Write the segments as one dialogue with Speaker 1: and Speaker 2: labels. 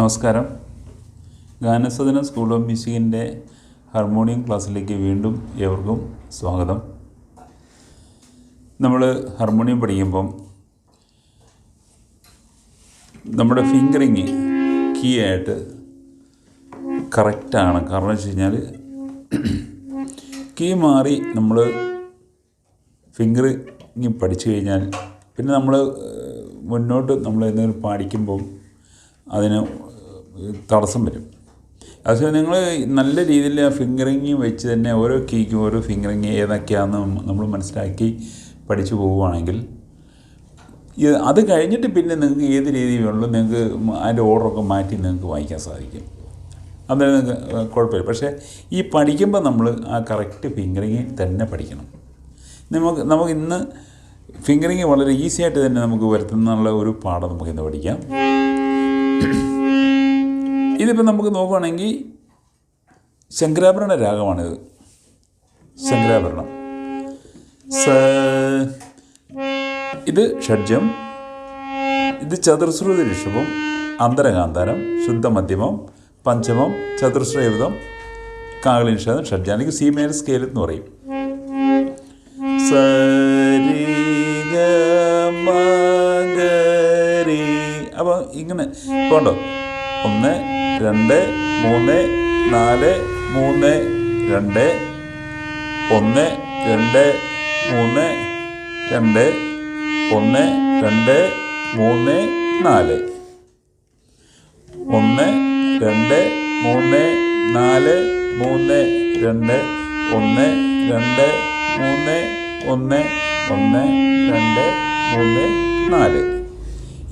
Speaker 1: നമസ്കാരം. Ganasadana school of മ്യൂസിക്കിന്റെ harmonium ക്ലാസ്സിലേക്ക് വീണ്ടും ഏവർക്കും സ്വാഗതം. നമ്മൾ ഹാർമോണിയം പഠിക്കുമ്പം നമ്മുടെ ഫിംഗറിങ് കീ ആയിട്ട് കറക്റ്റാണ്. കാരണം വെച്ച് കഴിഞ്ഞാൽ കീ മാറി നമ്മൾ ഫിംഗറിങ് പഠിച്ചു കഴിഞ്ഞാൽ പിന്നെ നമ്മൾ മുന്നോട്ട് നമ്മൾ എന്തെങ്കിലും പാടിക്കുമ്പം അതിന് തടസ്സം വരും. അതുപോലെ നിങ്ങൾ നല്ല രീതിയിൽ ആ ഫിംഗറിങ് വെച്ച് തന്നെ ഓരോ കീക്കും ഓരോ ഫിംഗറിങ് ഏതൊക്കെയാണെന്ന് നമ്മൾ മനസ്സിലാക്കി പഠിച്ചു പോവുകയാണെങ്കിൽ അത് കഴിഞ്ഞിട്ട് പിന്നെ നിങ്ങൾക്ക് ഏത് രീതി വേണമല്ലോ നിങ്ങൾക്ക് അതിന്റെ ഓർഡറൊക്കെ മാറ്റി നിങ്ങൾക്ക് വായിക്കാൻ സാധിക്കും. അന്നേരം നിങ്ങൾക്ക് കുഴപ്പമില്ല. പക്ഷേ ഈ പഠിക്കുമ്പോൾ നമ്മൾ ആ കറക്റ്റ് ഫിംഗറിങ് തന്നെ പഠിക്കണം. നമുക്ക് നമുക്ക് ഇന്ന് ഫിംഗറിങ് വളരെ ഈസി ആയിട്ട് തന്നെ നമുക്ക് വരുത്തുന്നുള്ള ഒരു പാഠം നമുക്ക് ഇന്ന് പഠിക്കാം. ഇതിപ്പോൾ നമുക്ക് നോക്കുകയാണെങ്കിൽ ശങ്കരാഭരണ രാഗമാണിത്. ശങ്കരാഭരണം. സ ഇത് ഷഡ്ജം ഇത് ചതുർശ്രുതി ഋഷഭം അന്തരകാന്താരം ശുദ്ധമധ്യമം പഞ്ചമം ചതുർശ്രയുതം കാകളി നിഷേധം ഷഡ്ജം അല്ലെങ്കിൽ സി മേജർ സ്കെയിൽ എന്ന് പറയും. അപ്പോൾ ഇങ്ങനെ. പോണ്ടോ ഒന്ന് രണ്ട് മൂന്ന് നാല് മൂന്ന് രണ്ട് ഒന്ന് രണ്ട് മൂന്ന് രണ്ട് ഒന്ന് രണ്ട് മൂന്ന് നാല്. ഒന്ന് രണ്ട് മൂന്ന് നാല് മൂന്ന് രണ്ട് ഒന്ന് രണ്ട് മൂന്ന് ഒന്ന് ഒന്ന് രണ്ട് മൂന്ന് നാല്.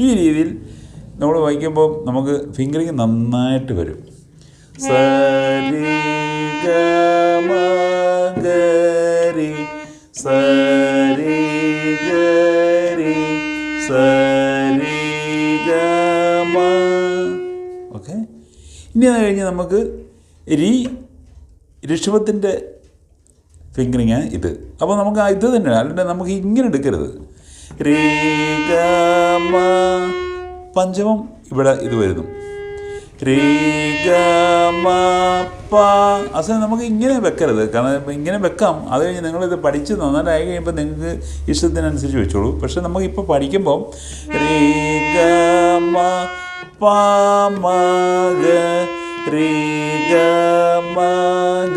Speaker 1: ഈ രീതിയിൽ നമ്മൾ വായിക്കുമ്പോൾ നമുക്ക് ഫിംഗറിങ് നന്നായിട്ട് വരും. സരി ഗരി സരി ഗരി സരി ഗമ ഓക്കെ? ഇനി അത് കഴിഞ്ഞ് നമുക്ക് രി ഋഷഭത്തിന്റെ ഫിംഗറിങ് ഇത്. അപ്പോൾ നമുക്ക് ഇത് തന്നെ അല്ലാണ്ട് നമുക്ക് ഇങ്ങനെ എടുക്കരുത്. രീ ഗ മ പഞ്ചമം ഇവിടെ ഇത് വരുന്നു. അസ നമുക്ക് ഇങ്ങനെ വെക്കരുത്. കാരണം ഇങ്ങനെ വെക്കാം. അത് കഴിഞ്ഞ് നിങ്ങളിത് പഠിച്ച് നന്നായി കഴിയുമ്പോൾ നിങ്ങൾക്ക് ഇഷ്ടത്തിനനുസരിച്ച് വെച്ചോളൂ. പക്ഷെ നമുക്ക് ഇപ്പോൾ പഠിക്കുമ്പം രീ ഗ മ പ മ ഗ. രീ ഗ മ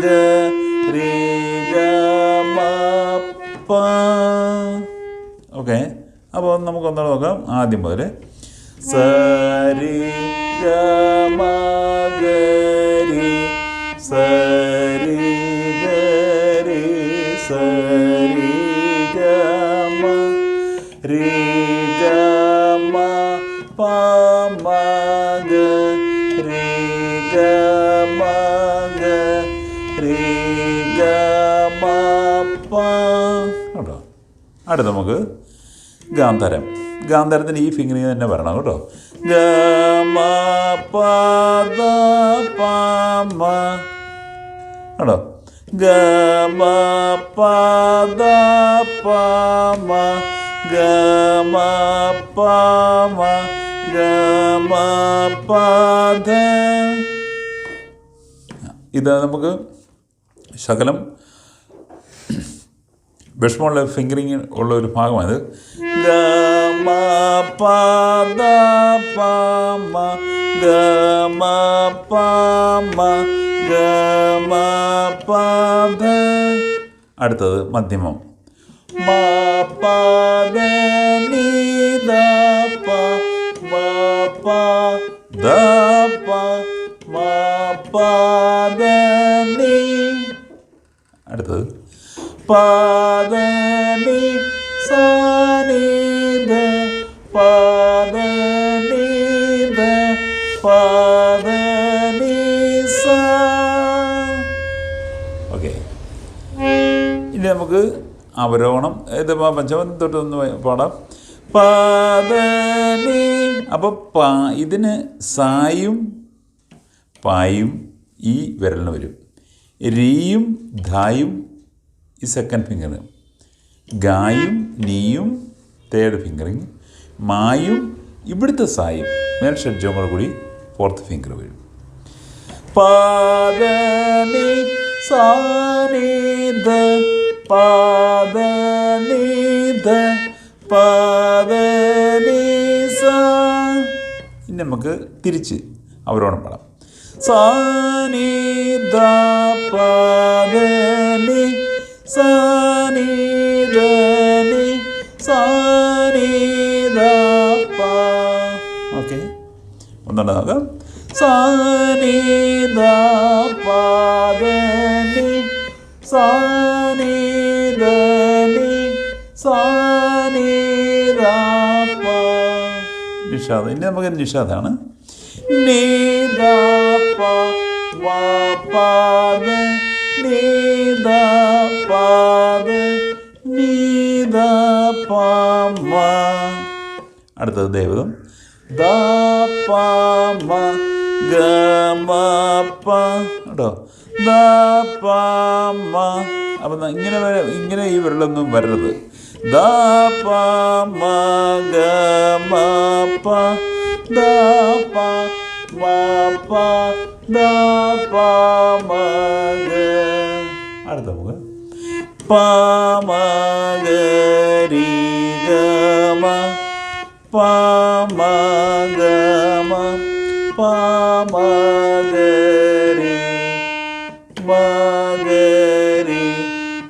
Speaker 1: ഗ. രീ ഗ മ പ. ഓക്കെ. അപ്പോൾ നമുക്കൊന്നുകൂടെ നോക്കാം. ആദ്യം മുതൽ സരി ഗ മ ഗ രി സരി ഗരി സരി ഗമ രി ഗമ മ ഗ രി ഗ ഗ രി ഗമ പ അടുത്ത നമുക്ക് ഗാന്ധാരം. ഗാന്ധാരത്തിന് ഈ ഫിംഗറിങ് തന്നെ വരണം കേട്ടോ. ഗ ഗ മ പ ദ പ മ. ഗ മ പ മ. ഗ മ പ ധ. ഇത് നമുക്ക് ശകലം വിഷമമുള്ള ഫിംഗറിങ് ഉള്ള ഒരു ഭാഗമാണ് ഭാഗമാണിത് മ പ ദ പ മ ഗ മ പ മ ഗ മ പ ധ അടുത്തത് മധ്യമം. മ പ ദ നി പ മ പ ദ പ മ പ ദ നി അടുത്തത് പാദനി സാനിധ പാദനിധ പാദനി സാ ഓക്കെ. ഇനി നമുക്ക് അവരോഹണം ഇത് പഞ്ചമം തൊട്ടൊന്ന് പാടാം. പാദനി അപ്പോൾ പാ ഇതിന് സായും പായും ഈ വിരലിന് വരും. രീയും ധായും ഈ സെക്കൻഡ് ഫിംഗർ ഗായും നീയും തേർഡ് ഫിംഗറിങ് മായും ഇവിടുത്തെ സായും. മേൽ ഷഡ്ജവും കൂടെ ഫോർത്ത് ഫിംഗർ വീഴും. പാദനി സാനീത പാദനീത പാദനി സാ. ഇനി നമുക്ക് തിരിച്ച് അവരോടും പാടാം. സാനിധ പാദനി സാനിധനി സാനിധ ഒന്നുകൂടെ നോക്കാം സാനിധ പാദനി സാനിധനി സാനിധ പാ. നിഷാദ് ഇനി നമുക്ക് നിഷാദാണ്. നീദ പ വ പാദ നീദ പാദ നീദ പ അടുത്തത് ദേവതം. കേട്ടോ അപ്പം ഇങ്ങനെ ഇങ്ങനെ ഈ വിരലൊന്നും വരരുത്. ദ പ മ ഗ മ പ ദ പ മ പ ദ പ മ ഗ അടുത്ത നമുക്ക് പ മ ഗ രി ഗ മ പ മ ഗ മ പ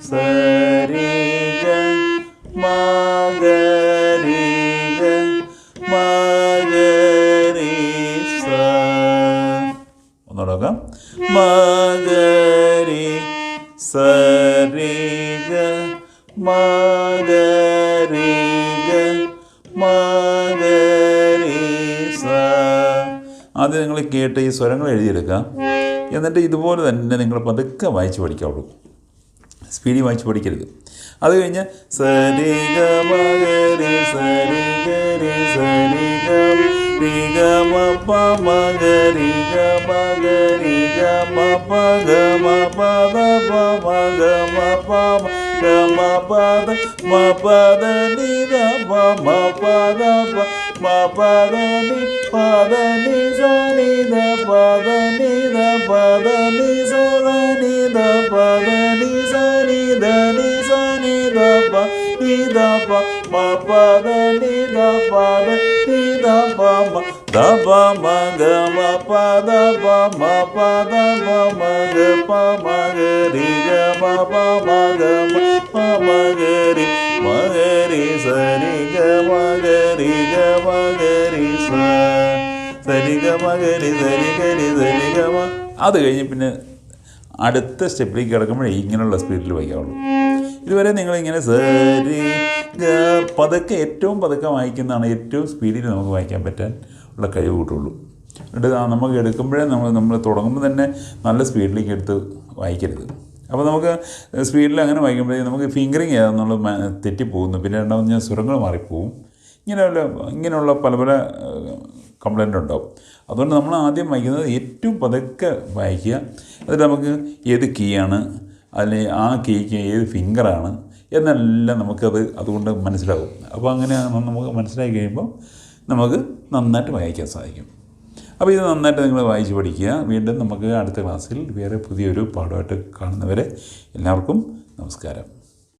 Speaker 1: സരി ഗ രി മ ഗ രി സ. ഒന്നുകൂടെ നോക്കാം മ ഗ രി ആദ്യം നിങ്ങൾ കേട്ട് ഈ സ്വരങ്ങൾ എഴുതിയെടുക്കുക. എന്നിട്ട് ഇതുപോലെ തന്നെ നിങ്ങൾ പതുക്കെ വായിച്ച് പഠിക്കാവുള്ളൂ. സ്പീഡി വായിച്ച് പഠിക്കരുത്. അത് കഴിഞ്ഞ് സരി ഗ മ പദ സരി പദ മ പ മ ഗ രി ഗ മ ഗ രി ഗ മ പ ഗ മ പ ദ പ മ ഗ മ പ മ ഗ മ പ ദ മ പ ദ നി ദ പ മ പ ദ പ മ പ ദ നി പ ദ നി സ നി ദ പ ദ നി ദ പ ദ നി സ ദ നി ദ പ ദ നി സ നി ദ നി സ നി ദ പ നി ദ പ മ പ ദ നി ദ പ ദ നി ദ പ മ ദ പ മ ഗ മ പ ദ പ മ പ ദ പ മ ഗ പ മ ഗ രി സരി ഗ മ ഗ സ സരി ഗ സരി ഗരി സരി ഗ അത് കഴിഞ്ഞ് പിന്നെ അടുത്ത സ്റ്റെപ്പിലേക്ക് കിടക്കുമ്പോഴേ ഇങ്ങനെയുള്ള സ്പീഡിൽ വയ്ക്കാവുള്ളൂ. ഇതുവരെ നിങ്ങളിങ്ങനെ സരി പതുക്കെ ഏറ്റവും പതുക്കെ വായിക്കുന്നതാണ് ഏറ്റവും സ്പീഡിൽ നമുക്ക് വായിക്കാൻ പറ്റാൻ ഉള്ള കഴിവ് കിട്ടുള്ളൂ. എന്നിട്ട് നമുക്ക് എടുക്കുമ്പോഴേ നമ്മൾ നമ്മൾ തുടങ്ങുമ്പോൾ തന്നെ നല്ല സ്പീഡിലേക്ക് എടുത്ത് വായിക്കരുത്. അപ്പോൾ നമുക്ക് സ്പീഡിൽ അങ്ങനെ വായിക്കുമ്പോഴേ നമുക്ക് ഫിംഗറിങ് ഏതാണെന്നുള്ള തെറ്റി തെറ്റിപ്പോകുന്നു. പിന്നെ രണ്ടാമത് ഞാൻ സ്വരങ്ങൾ മാറിപ്പോവും. ഇങ്ങനെയുള്ള ഇങ്ങനെയുള്ള പല പല കംപ്ലൈന്റ് ഉണ്ടാവും. അതുകൊണ്ട് നമ്മൾ ആദ്യം വായിക്കുന്നത് ഏറ്റവും പതുക്കെ വായിക്കുക. അതിൽ നമുക്ക് ഏത് കീ ആണ് അതിൽ ആ കീക്ക് ഏത് ഫിംഗറാണ് എന്നെല്ലാം നമുക്കത് അതുകൊണ്ട് മനസ്സിലാവും. അപ്പോൾ അങ്ങനെ നമുക്ക് മനസ്സിലാക്കി കഴിയുമ്പോൾ നമുക്ക് നന്നായിട്ട് വായിക്കാൻ സാധിക്കും. അപ്പോൾ ഇത് നന്നായിട്ട് നിങ്ങൾ വായിച്ച് പഠിക്കുക. വീണ്ടും നമുക്ക് അടുത്ത ക്ലാസ്സിൽ വേറെ പുതിയൊരു പാഠമായിട്ട് കാണുന്നവരെ എല്ലാവർക്കും നമസ്കാരം.